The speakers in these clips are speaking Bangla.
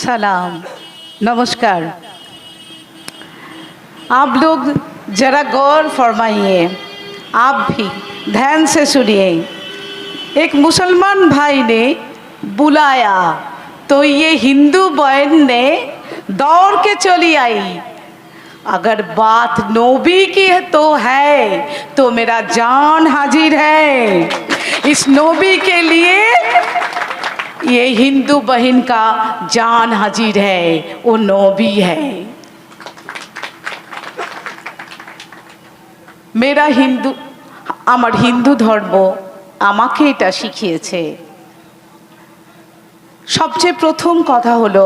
सलाम। नमस्कार। आप लोग जरा गौर फरमाइए। आप भी ध्यान से सुनिए। एक मुसलमान भाई ने बुलाया तो ये हिंदू बहन ने दौड़ के चली आई। अगर बात नोबी की है तो है तो मेरा जान हाजिर है। इस नोबी के लिए ये हिंदू बहन का जान हाजिर है वो नबी है মেরা হিন্দু আমার হিন্দু ধর্ম আমাকে এটা শিখিয়েছে সবচেয়ে প্রথম কথা হলো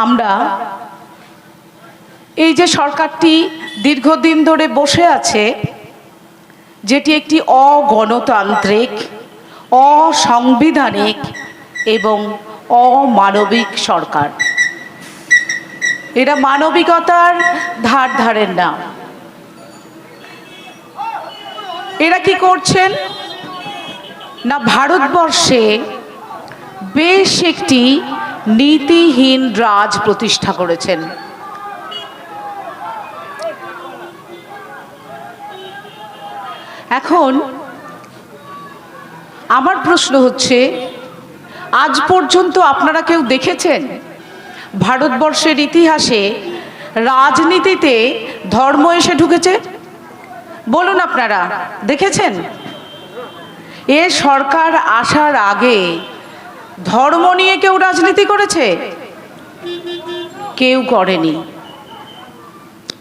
আমরা এই যে সরকারটি দীর্ঘদিন ধরে বসে আছে যেটি একটি অগণতান্ত্রিক অসাংবিধানিক এবং অমানবিক সরকার। এরা মানবিকতার ধার ধারেন না। এরা কি করছেন? না, ভারতবর্ষে বেশ একটি নীতিহীন রাজ প্রতিষ্ঠা করেছেন। এখন আমার প্রশ্ন হচ্ছে, আজ পর্যন্ত আপনারা কেউ দেখেছেন? ভারতবর্ষের ইতিহাসে রাজনীতিতে ধর্ম এসে ঢুকেছে? বলুন আপনারা, দেখেছেন? এ সরকার আসার আগে ধর্ম নিয়ে কেউ রাজনীতি করেছে? কেউ করেনি।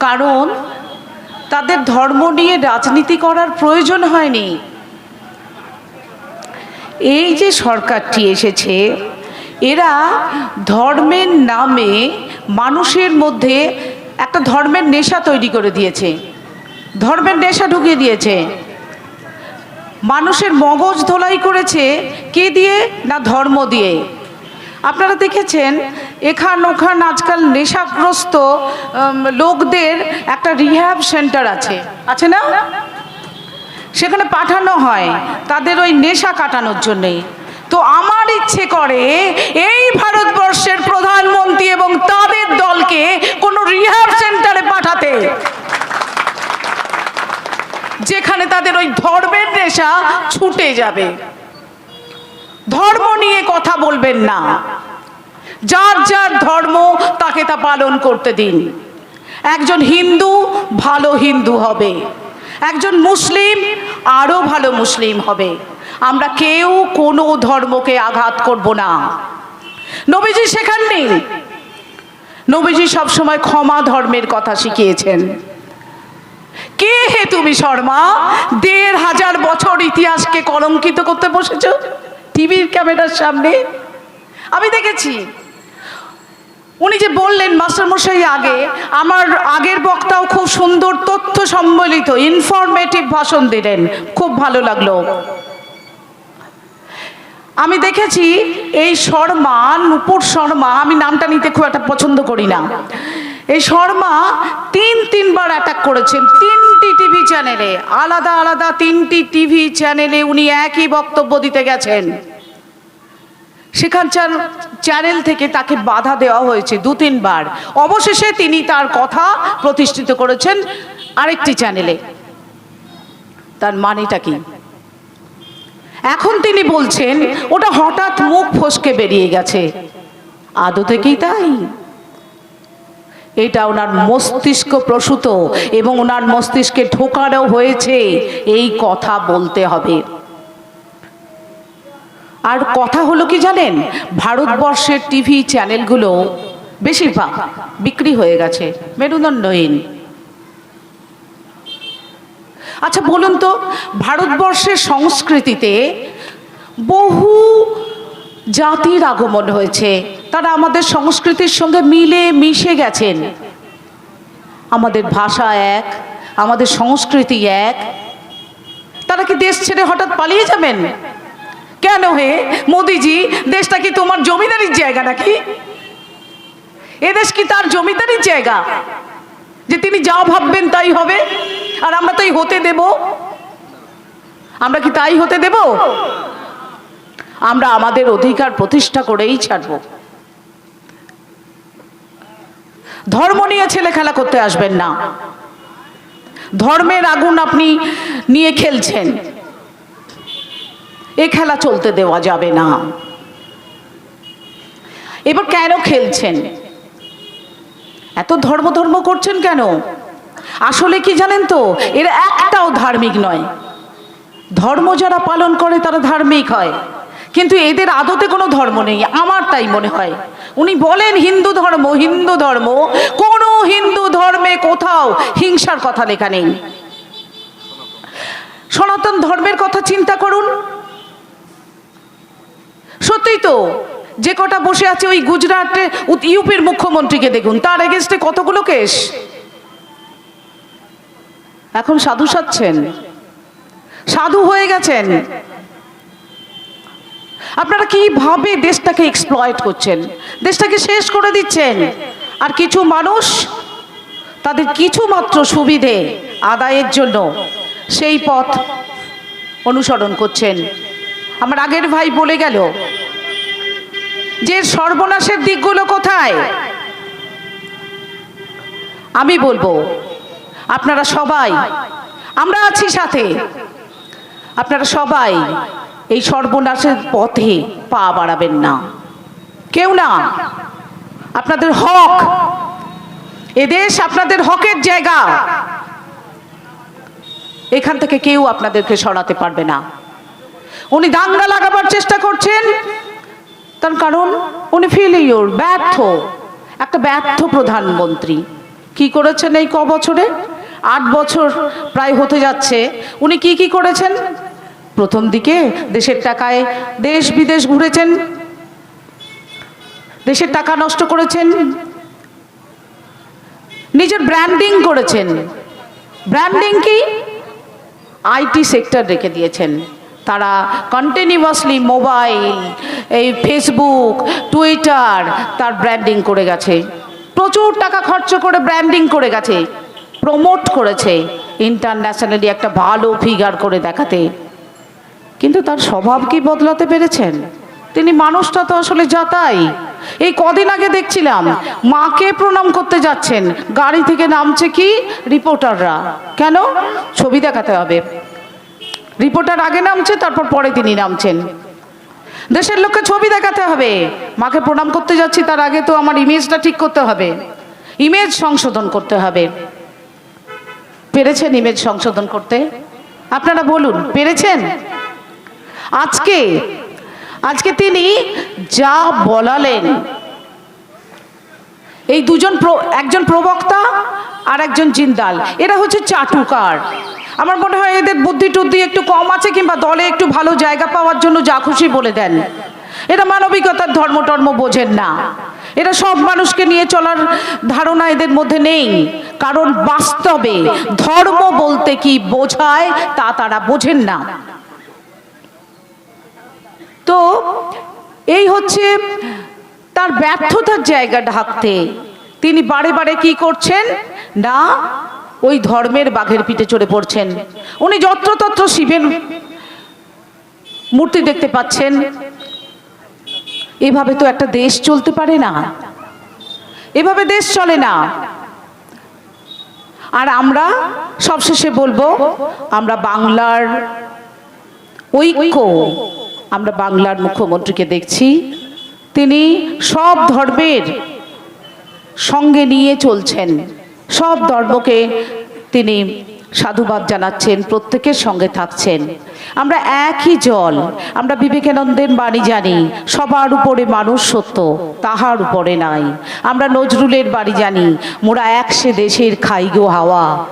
কারণ তাদের ধর্ম নিয়ে রাজনীতি করার প্রয়োজন হয়নি। এই যে সরকারটি এসেছে, এরা ধর্মের নামে মানুষের মধ্যে একটা ধর্মের নেশা তৈরি করে দিয়েছে। ধর্মের নেশা ঢুকিয়ে দিয়েছে। মানুষের মগজ ধোলাই করেছে কে দিয়ে না ধর্ম দিয়ে? আপনারা দেখেছেন, এখান ওখান আজকাল নেশাগ্রস্ত লোকদের একটা রিহ্যাব সেন্টার আছে। আছে না? সেখানে পাঠানো হয়। তাদের ওই নেশা কাটানোর জন্যে। তো আমার ইচ্ছে করে এই ভারতবর্ষের প্রধানমন্ত্রী এবং তাদের দলকে কোনো রিহ্যাব সেন্টারে পাঠাতে। যেখানে তাদের ওই ধর্মের নেশা ছুটে যাবে। ধর্ম নিয়ে কথা বলবেন না। যার যার ধর্ম, তাকে তা পালন করতে দিন। একজন হিন্দু ভালো হিন্দু হবে। একজন মুসলিম আরও ভালো মুসলিম হবে। আমরা কেউ কোনো ধর্মকে আঘাত করব না। নবীজি শেখাননি নবীজি সবসময় ক্ষমা ধর্মের কথা শিখিয়েছেন। কে হে তুমি শর্মা? দেড় হাজার বছর ইতিহাসকে কলঙ্কিত করতে বসেছ? টিভির ক্যামেরার সামনে? আমি দেখেছি। উনি যে বললেন, মাস্টারমশাই, আগে আমার আগের বক্তাও খুব সুন্দর তথ্য সম্বলিত ইনফরমেটিভ ভাষণ দিলেন। খুব ভালো লাগল। আমি দেখেছি এই শর্মা, নুপুর শর্মা, আমি নামটা নিতে খুব একটা পছন্দ করি না। এই শর্মা তিন, তিনবার অ্যাটাক করেছেন, তিনটি টিভি চ্যানেলে আলাদা আলাদা তিনটি টিভি চ্যানেলে উনি একই বক্তব্য দিতে গেছেন। সেখানকার চ্যানেল থেকে তাকে বাধা দেওয়া হয়েছে দু তিনবার। অবশেষে তিনি তার কথা প্রতিষ্ঠিত করেছেন আরেকটি চ্যানেলে তার মানেটা কি? এখন তিনি বলছেন, ওটা হঠাৎ মুখ ফসকে বেরিয়ে গেছে। আদৌ থেকেই তাই? এটা ওনার মস্তিষ্ক প্রসূত এবং ওনার মস্তিষ্কে ঢোকানো হয়েছে। এই কথা বলতে হবে। আর কথা হলো কি জানেন? ভারতবর্ষের টিভি চ্যানেলগুলো বেশিরভাগ বিক্রি হয়ে গেছে। মেরুদণ্ডহীন। আচ্ছা বলুন তো, ভারতবর্ষের সংস্কৃতিতে বহু জাতির আগমন হয়েছে। তারা আমাদের সংস্কৃতির সঙ্গে মিলে মিশে গেছেন। আমাদের ভাষা এক, আমাদের সংস্কৃতি এক। তারা কি দেশ ছেড়ে হঠাৎ পালিয়ে যাবেন? কেন হে মোদিজি? দেশটা কি তোমার জমিদারির জায়গা নাকি? এদেশ কি তার জমিদারির জায়গা? যে তিনি যা ভাববেন তাই হবে? আর আমরা তাই হতে দেব? আমরা কি তাই হতে দেব? আমরা আমাদের অধিকার প্রতিষ্ঠা করেই ছাড়ব। ধর্ম নিয়ে ছেলে খেলা করতে আসবেন না। ধর্মের আগুন আপনি নিয়ে খেলছেন। এ খেলা চলতে দেওয়া যাবে না। এবার কেন খেলছেন? এত ধর্ম ধর্ম করছেন কেন? আসলে কি জানেন তো, এর একটাও ধার্মিক নয়। ধর্ম যারা পালন করে, তারা ধার্মিক হয়। কিন্তু এদের আদতে কোনো ধর্ম নেই, আমার তাই মনে হয়। উনি বলেন, হিন্দু ধর্ম হিন্দু ধর্ম, কোনো হিন্দু ধর্মে কোথাও হিংসার কথা লেখা নেই। সনাতন ধর্মের কথা চিন্তা করুন। সত্যিই তো, যে কটা বসে আছে ওই গুজরাটে ইউপির মুখ্যমন্ত্রীকে দেখুন, তার এগেনস্টে কতগুলো কেস এখন সাধু সাচ্ছেন সাধু হয়ে গেছেন। আপনারা কীভাবে দেশটাকে এক্সপ্লয়েট করছেন? দেশটাকে শেষ করে দিচ্ছেন। আর কিছু মানুষ তাদের কিছু মাত্র সুবিধে আদায়ের জন্য সেই পথ অনুসরণ করছেন। আমার আগের ভাই বলে গেল যে সর্বনাশের দিকগুলো কোথায়? আমি বলব, আপনারা সবাই, আমরা আছি সাথে। আপনারা সবাই এই সর্বনাশের পথে পা বাড়াবেন না। কেউ না। আপনাদের হক। এদেশ আপনাদের হকের জায়গা। এখান থেকে কেউ আপনাদেরকে সরাতে পারবে না। উনি দাঙ্গা লাগাবার চেষ্টা করছেন। তার কারণ, উনি ফেলিওর ব্যর্থ। একটা ব্যর্থ প্রধানমন্ত্রী। কি করেছেন এই ক বছরে? আট বছর প্রায় হতে যাচ্ছে। উনি কি কি করেছেন? প্রথম দিকে দেশের টাকায় দেশ বিদেশ ঘুরেছেন। দেশের টাকা নষ্ট করেছেন। নিজের ব্র্যান্ডিং করেছেন। ব্র্যান্ডিং কি? আইটি সেক্টর রেখে দিয়েছেন। তারা কন্টিনিউয়াসলি মোবাইল এই ফেসবুক টুইটার তার ব্র্যান্ডিং করে গেছে। প্রচুর টাকা খরচ করে ব্র্যান্ডিং করে গেছে। প্রমোট করেছে ইন্টারন্যাশনালি একটা ভালো ফিগার করে দেখাতে। কিন্তু তার স্বভাব কি বদলাতে পেরেছেন? তিনি মানুষটা তো আসলে যাতাই এই কদিন আগে দেখছিলাম, মাকে প্রণাম করতে যাচ্ছেন। গাড়ি থেকে নামছে কি? রিপোর্টাররা কেন? ছবি দেখাতে হবে। রিপোর্টার আগে নামছে, তারপর পরে তিনি নামছেন। দেশের লোককে ছবি দেখাতে হবে। মাকে প্রণাম করতে যাচ্ছি, তার আগে তো আমার ইমেজটা ঠিক করতে হবে। ইমেজ সংশোধন করতে হবে। পেরেছেন ইমেজ সংশোধন করতে? আপনারা বলুন, পেরেছেন? আজকে আজকে তিনি যা বলালেন, এই দুজন একজন প্রবক্তা আর একজন জিন্দাল, এরা হচ্ছে চাটুকার। আমার মনে হয় এদের বুদ্ধি টুদ্ধি একটু কম আছে কিংবা দলে একটু ভালো জায়গা পাওয়ার জন্য যা খুশি বলে দেন। এরা মানবিকতার ধর্ম টর্ম বোঝেন না। এরা সব মানুষকে নিয়ে চলার ধারণা এদের মধ্যে নেই। কারণ বাস্তবে ধর্ম বলতে কি বোঝায় তা তারা বোঝেন না। তো এই হচ্ছে তার ব্যর্থতার জায়গা ঢাকতে। তিনি বারে বারে কি করছেন? না ওই ধর্মের বাঘের পিঠে চড়ে পড়ছেন। উনি যত্রতত্র শিবের মূর্তি দেখতে পাচ্ছেন। এভাবে তো একটা দেশ চলতে পারে না। এভাবে দেশ চলে না। আর আমরা সবশেষে বলব, আমরা বাংলার ঐক্য, আমরা বাংলার মুখ্যমন্ত্রীকে দেখছি। তিনি সব ধর্মের সঙ্গে নিয়ে চলছেন। সব ধর্মকে তিনি সাধুবাদ জানাচ্ছেন, প্রত্যেকের সঙ্গে থাকছেন। আমরা একই জল, আমরা বিবেকানন্দের বাণী জানি, সবার উপরে মানুষ সত্য, তাহার উপরে নাই। আমরা নজরুলের বাড়ি জানি, মোরা একসে দেশের খাইগো হাওয়া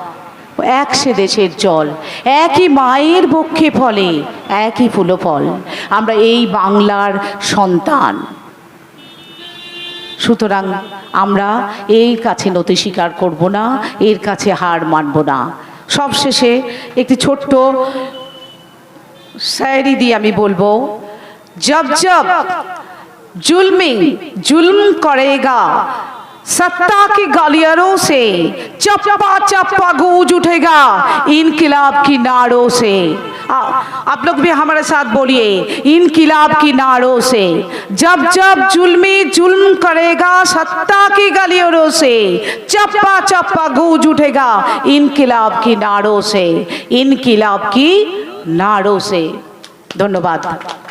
এক সে দেশের জল, একই মায়ের বক্ষে ফলে, একই ফুলো ফল। আমরা এই বাংলার সন্তান। সুতরাং আমরা এই কাছে নতি স্বীকার করব না, এর কাছে হার মানব না। সবশেষে একটি ছোট্ট শায়রি দিয়ে আমি বলব, জব জব, জুলমি, জুলম করেগা। सत्ता की गालियरों से चप्पा चप्पा गूंज उठेगा इनकलाब की नाड़ों से। आ, आप लोग भी हमारे साथ बोलिए इनकलाब की नाड़ों से। जब जब जुल्मी जुल्म करेगा सत्ता की गलियरों से चप्पा चप्पा गूंज उठेगा इनकलाब की नाड़ों से इनकलाब की नाड़ों से। धन्यवाद।